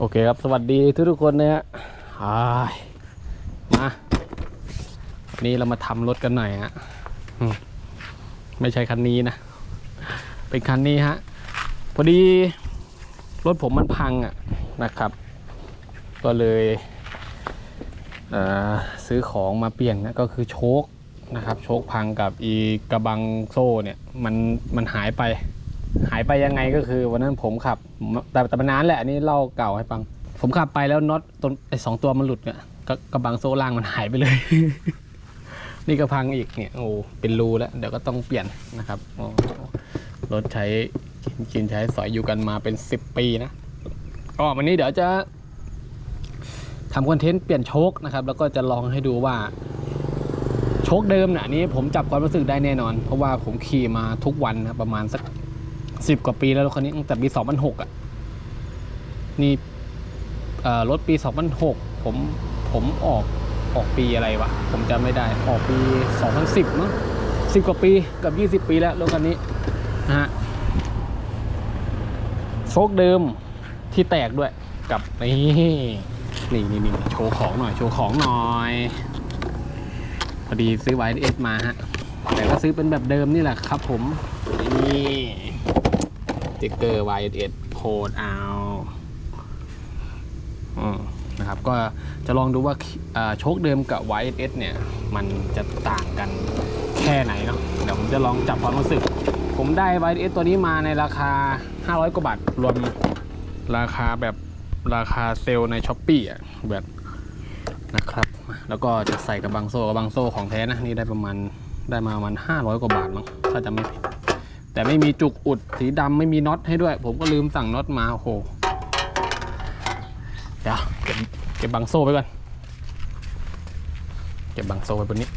โอเคครับ สวัสดีทุกทุกๆคนนะฮะมาวันนี้เรามาทำรถกันหน่อยฮะไม่ใช่คันนี้นะ เป็นคันนี้ฮะ พอดีรถผมมันพังอะนะครับ ก็เลยเซื้อของมาเปลี่ยนนะก็คือโชคนะครับ โชคพังกับอีกระบังโซ่เนี่ย มันมันหายไป หายไปยังไงก็คือวันนั้นผมขับ แต่แต่มันนานแหละอันนี้เล่าเก่าให้ฟัง ผมขับไปแล้วน็อตตัวไอ้สองตัวมันหลุดเนี่ยก็กระบังโซ่ล่างมันหายไปเลย นี่ก็พังอีกเนี่ยโอ้เป็นรูแล้ว เดี๋ยวก็ต้องเปลี่ยนนะครับรถใช้กินใช้สอยอยู่กันมาเป็นสิบปีนะก็วันนี้เดี๋ยวจะทำคอนเทนต์เปลี่ยนโชคนะครับ แล้วก็จะลองให้ดูว่าโชคเดิมเนี่ยนนี้ผมจับความรู้สึกได้แน่นอน เพราะว่าผมขี่มาทุกวันนะประมาณสัก สิบกว่าปีแล้วรถคันนี้ตั้งแต่ปีสองพันหกอะ นี่รถปีสองพันหกผมผมออกออกปีอะไรวะ ผมจำไม่ได้ ออกปีสองพันสิบมั้งสิบกว่าปีเกับยี่สิบปีแล้วรถคันนี้นะฮะโชคเดิมที่แตกด้วยกับนี่นี่นี่นี่โชว์ของหน่อย โชว์ของหน่อยพอดีซื้อ YS มาฮะ แต่ก็ซื้อเป็นแบบเดิมนี่แหละครับผมนี่ ติ๊กเกอร์ YS โคดเอาอนะครับ ก็จะลองดูว่าโชคเดิมกับ YS เนี่ย มันจะต่างกันแค่ไหนเนาะเดี๋ยวผมจะลองจับความรู้สึก ผมได้ YS ตัวนี้มาในราคา 500 กว่าบาท รวมราคาแบบราคาเซลในช้อปปี้อะแบบนะครับ แล้วก็จะใส่กระบังโซ่กระบังโซ่ของแท้นะ นี่ได้ประมาณได้มาประมาณ500 กว่าบาทมั้งถ้าจะไม่ผิด แต่ไม่มีจุกอุดสีดำไม่มีน็อตให้ด้วย ผมก็ลืมสั่งน็อตมาโอ้โหเดี๋ยวเก็บเก็บบังโซ่ไปก่อนเก็บบังโซ่ไว้บนนี้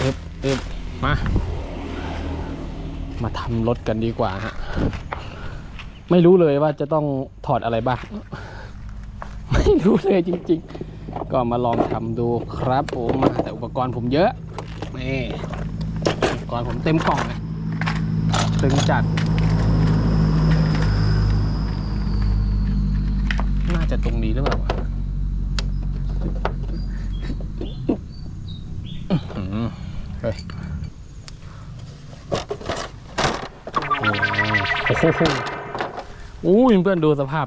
อึบอึบมา มาทำรถกันดีกว่าฮะไม่รู้เลยว่าจะต้องถอดอะไรบ้างไม่รู้เลยจริง ๆ ก็มาลองทำดูครับผมมาแต่อุปกรณ์ผมเยอะนี่อุปกรณ์ผมเต็มกล่องเลย ตึงจัด น่าจะตรงนี้หรือเปล่าเฮ้ยโอ้โหอู้ยเพื่อนดูสภาพ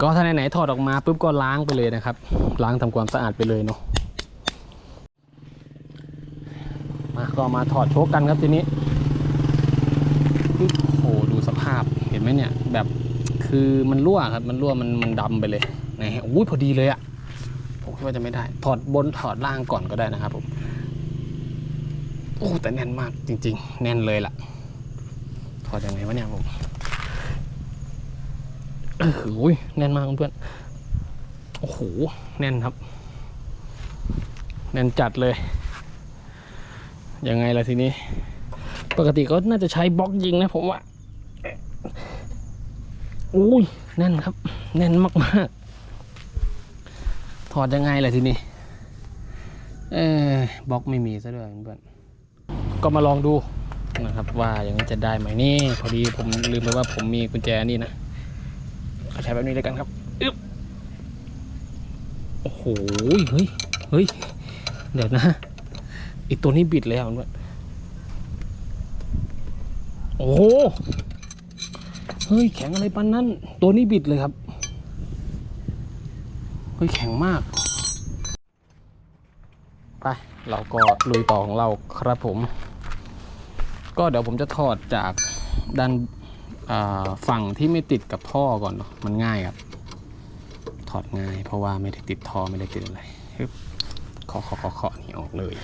ก็ถ้าไหนๆถอดออกมาปุ๊บก็ล้างไปเลยนะครับ ล้างทำความสะอาดไปเลยเนาะ มาก็มาถอดโชคกันครับทีนี้โอ้โหดูสภาพเห็นไหมเนี่ย แบบคือมันรั่วครับ มันรั่วมันมันดำไปเลยนะฮะอุ้ยพอดีเลยอะ่ะผมคิดว่าจะไม่ได้ ถอดบนถอดล่างก่อนก็ได้นะครับผมโอ้แต่แน่นมากจริง ๆ แน่นเลยล่ะ ถอดยังไงวะเนี่ยผมโอ้โหแน่นมากเพื่อนโอ้โหแน่นครับ แน่นจัดเลย ยังไงล่ะทีนี้ ปกติก็น่าจะใช้บล็อกยิงนะผมว่าอุ้ยแน่นครับ แน่นมากๆ ถอดยังไงล่ะทีนี้ เออบล็อกไม่มีซะด้วยเพื่อนก็มาลองดูนะครับ ว่าอย่างนี้จะได้ไหมนี่ พอดีผมลืมไปว่าผมมีกุญแจนี่นะใช้แบบนี้เลยกันครับอึ๊บโอ้โหเฮ้ยเฮ้ยเดี๋ยวนะ อีกตัวนี้บิดแล้วด้วยโอ้โห เฮ้ย แข็งอะไรปันนั้น ตัวนี้บิดเลยครับ เฮ้ย แข็งมาก ไป เราก็ลุยต่อของเราครับผม ก็เดี๋ยวผมจะถอดจากด้านฝั่งที่ไม่ติดกับท่อก่อนเนาะ มันง่ายครับ ถอดง่ายเพราะว่าไม่ได้ติดท่อไม่ได้ติดอะไรฮึบเคาะเคาะเคาะเคานี่ออกเลย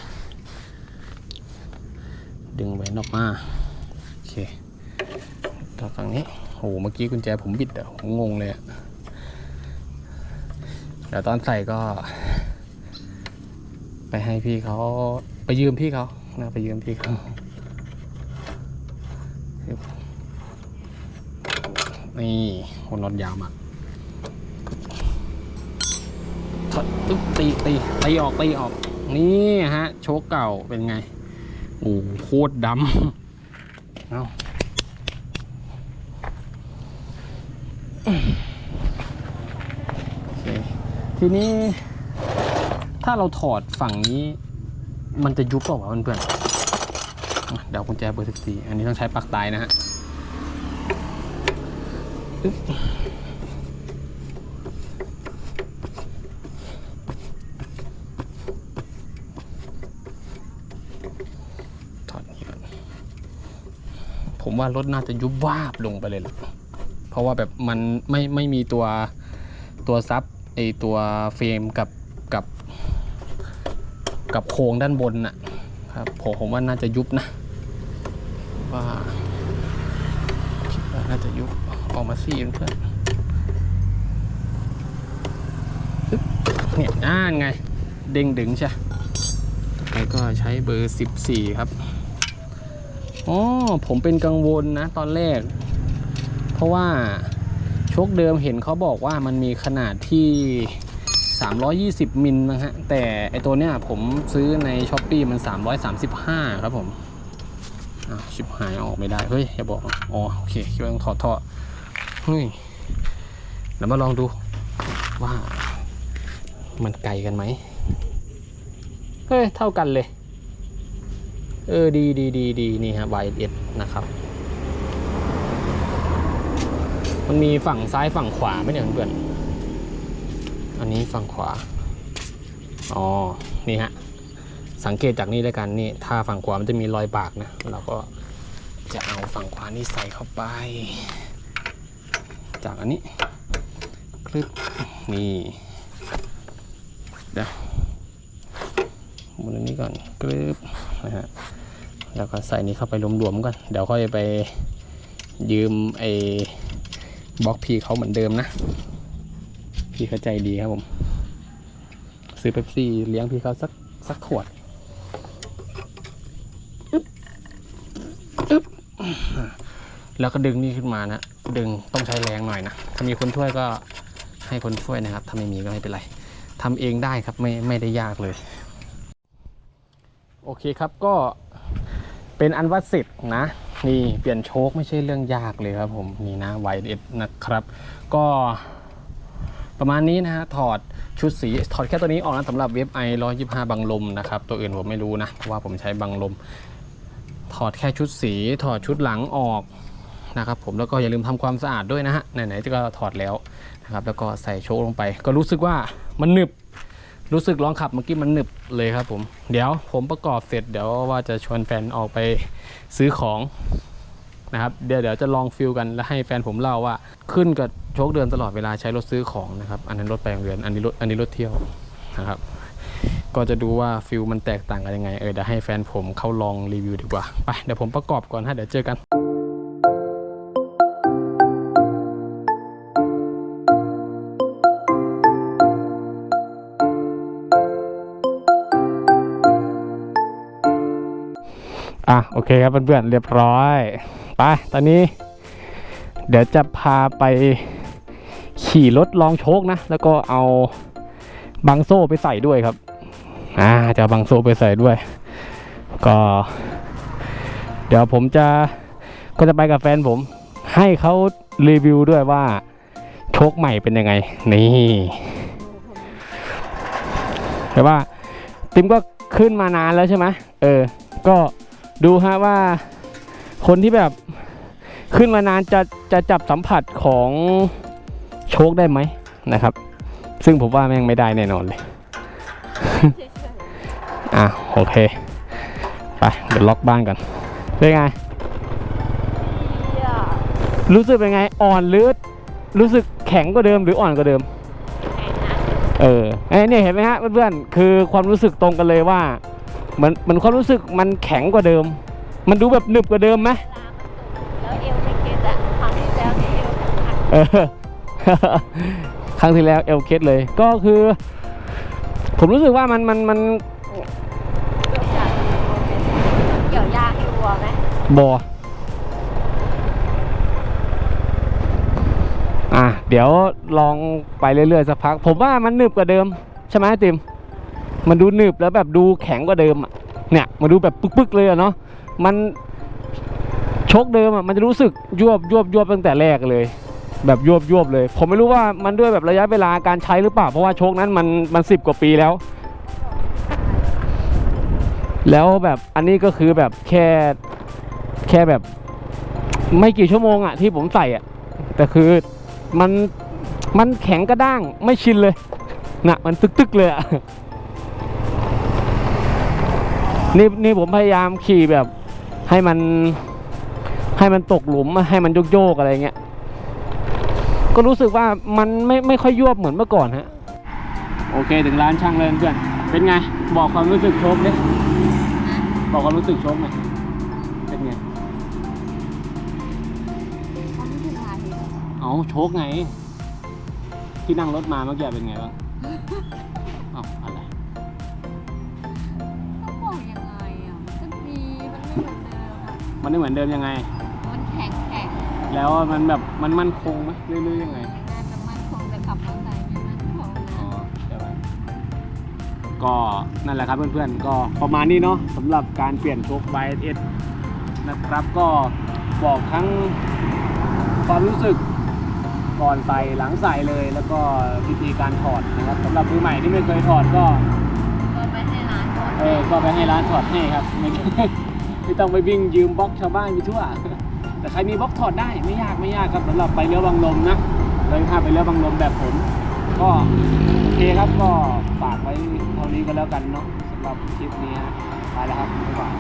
ดึงแหวนออกมา โอเคต่อฝั่งนี้โหเมื่อกี้กุญแจผมบิดอะผมงงเลยอะเดี๋ยวตอนใส่ก็ ไปให้พี่เขาไปยืมพี่เขานะไปยืมพี่เขานี่โหนอนยาวมากตึ๊บตีตีตีออกตีออก นี่ฮะ โชคเก่าเป็นไง โอ้โหโคตรดำ เอาโอเคทีนี้ ถ้าเราถอดฝั่งนี้ มันจะยุบเปล่าวะเพื่อนๆอะเดี๋ยวกุญแจเบอร์สิบสี่อันนี้ต้องใช้ปลักตายนะฮะอึ๊บถอดนี่ก่อน ผมว่ารถน่าจะยุบวาบลงไปเลยล่ะเพราะว่าแบบมันไม่ไม่มีตัวตัวซับไอตัวเฟรมกับกับกับโครงด้านบนน่ะครับผมผมว่าน่าจะยุบนะ ว่าคิดว่าน่าจะยุบออกมาซี่เพื่อนเนี่ยอ่านไง เด้งดึงใช่แล้วก็ใช้เบอร์ 14 ครับ อ๋อผมเป็นกังวลนะตอนแรก เพราะว่าชคเดิมเห็นเขาบอกว่ามันมีขนาดที่ 320 มิลนะฮะ แต่ไอตัวเนี้ยผมซื้อในช้อปปีมัน 335 ครับผมอ้าวชิบหายออกไม่ได้ เฮ้ยอย่าบอก อ๋อ โอเคคิดว่าต้องถอดท่อเฮ้ยแล้วมาลองดูว่ามันไกลกันไหม เฮ้ย เท่ากันเลย เออดีดีดีดีนี่ฮะ YS นะครับ มันมีฝั่งซ้ายฝั่งขวาไหมเนี่ยเพื่อนอันนี้ฝั่งขวา อ๋อ นี่ฮะ สังเกตจากนี่แล้วกันนี่ ถ้าฝั่งขวามันจะมีรอยบากนะ เราก็จะเอาฝั่งขวานี่ใส่เข้าไป จากอันนี้ คลิปนี่ เดี๋ยวมุนอันนี้ก่อนกรึบนะฮะ แล้วก็ใส่นี้เข้าไปรวมๆก่อนเดี๋ยวค่อยไปยืมไอ้บล็อกพีเขาเหมือนเดิมนะ พี่เขาใจดีครับผม ซื้อเป๊ปซี่เลี้ยงพี่เขาสักสักขวดแล้วก็ดึงนี่ขึ้นมานะ ดึงต้องใช้แรงหน่อยนะ ถ้ามีคนช่วยก็ให้คนช่วยนะครับ ถ้าไม่มีก็ไม่เป็นไรทำเองได้ครับไม่ไม่ได้ยากเลย โอเคครับก็ เป็นอันว่าเสร็จนะ นี่เปลี่ยนโชคไม่ใช่เรื่องยากเลยครับผมนี่นะ YS นะครับ ก็ประมาณนี้นะฮะถอดชุดสีถอดแค่ตัวนี้ออกนะสำหรับเว็บไอ125บังลมนะครับ ตัวอื่นผมไม่รู้นะ เพราะว่าผมใช้บังลม ถอดแค่ชุดสี ถอดชุดหลังออกนะครับผมแล้วก็อย่าลืมทำความสะอาดด้วยนะฮะไหนๆก็ถอดแล้วนะครับแล้วก็ใส่โชคลงไป ก็รู้สึกว่ามันหนึบ รู้สึกลองขับเมื่อกี้มันหนึบเลยครับผม เดี๋ยวผมประกอบเสร็จเดี๋ยวว่าจะชวนแฟนออกไปซื้อของนะครับเดี๋ยวเดี๋ยวจะลองฟิลกันแล้วให้แฟนผมเล่าว่า ขึ้นกับโชคเดินตลอดเวลาใช้รถซื้อของนะครับ อันนั้นรถไปโรงเรียนอันนี้รถอันนี้รถเที่ยวนะครับ ก็จะดูว่าฟิลมันแตกต่างกันยังไงเออเดี๋ยวให้แฟนผมเข้าลองรีวิวดีกว่าไปเดี๋ยวผมประกอบก่อนฮะเดี๋ยวเจอกัน อะโอเคครับเพื่อนๆเรียบร้อยไปตอนนี้ เดี๋ยวจะพาไปขี่รถลองโชคนะ แล้วก็เอาบังโซ่ไปใส่ด้วยครับ อ่าจะเอาบังโซ่ไปใส่ด้วย ก็ เดี๋ยวผมจะก็จะไปกับแฟนผม ให้เขารีวิวด้วยว่าโชคใหม่เป็นยังไง นี่แต่ว่าติมก็ขึ้นมานานแล้วใช่ไหมเออ ก็ ดูฮะว่าคนที่แบบขึ้นมานานจะจะจับสัมผัสของโชคได้ไหมนะครับ ซึ่งผมว่าแม่งไม่ได้แน่นอนเลยอะโอเค ไปเดี๋ยวล็อกบ้านก่อนเป็นไง รู้สึกเป็นไงอ่อนหรือรู้สึกแข็งกว่าเดิมหรืออ่อนกว่าเดิมเออไอ้เนี่ยเห็นไหมฮะเพื่อนๆคือความรู้สึกตรงกันเลยว่า เหมือนเหมือนความรู้สึกมันแข็งกว่าเดิม มันดูแบบหนึบกว่าเดิมไหมแล้วเอวไม่เก็ตอะครั้งที่แล้วเอวหักเออครั้งที่แล้วเอลเคสเลย ก็คือ ผมรู้สึกว่ามันมันมันเกี่ยวยาให้วัวไหมบออะเดี๋ยวลองไปเรื่อยๆสักพัก ผมว่ามันหนึบกว่าเดิม ใช่ไหมติม มันดูหนึบแล้วแบบดูแข็งกว่าเดิมอะเนี่ยมันดูแบบปึกๆเลยอะเนาะมันชกเดิมอะมันจะรู้สึกยวบยวบยวบตั้งแต่แรกเลย แบบยวบยวบเลย ผมไม่รู้ว่ามันด้วยแบบระยะเวลาการใช้หรือเปล่า เพราะว่าชคนั้นมันมันสิบกว่าปีแล้ว แล้วแบบอันนี้ก็คือแบบแค่แค่แบบไม่กี่ชั่วโมงอะที่ผมใส่อะแต่คือมันมันแข็งกระด้างไม่ชินเลยนะมันตึกๆเลยอะ นี่นี่ผมพยายามขี่แบบให้มันให้มันตกหลุมให้มันโยกๆอะไรเงี้ย ก็รู้สึกว่ามันไม่ไม่ค่อยยวบเหมือนเมื่อก่อนฮะ โอเคถึงร้านช่างเลยเพื่อน เป็นไง บอกความรู้สึกโชคดิบอกความรู้สึกโชคหน่อยเป็นไงเขาไม่ถึงอะไรเอาโชคไง ที่นั่งรถมาเมื่อกี้เป็นไงบ้าง มันไม่เหมือนเดิมอะมันไม่เหมือนเดิมยังไง มันแข็งแข็งแล้วมันแบบมันมั่นคงไหมเรื่อยๆยังไงน่าจะมั่นคงแต่ขับมอเตอร์ไซค์ไม่มั่นคงอ๋อนะใช่ไหมก็นั่นแหละครับเพื่อนๆ ก็ประมาณนี้เนาะสำหรับการเปลี่ยนโชค YS นะครับก็บอกทั้งความรู้สึกก่อนใส่หลังใส่เลยแล้วก็วิธีการถอดนะครับสำหรับมือใหม่ที่ไม่เคยถอดก็ ก็ไปให้ร้านก่อน เออก็ไปให้ร้านถอดให้ครับ ไม่ต้องไปวิ่งยืมบล็อกชาวบ้านไปทั่ว แต่ใครมีบล็อกถอดได้ไม่ยากไม่ยากครับสำหรับไปเลี้ยวบางลมนะเลยพาไปเลี้ยวบางลมแบบผมก็โอเคครับก็ฝากไว้เท่านี้ก็แล้วกันเนาะสำหรับคลิปนี้ฮะไปแล้วครับบ๊ายบาย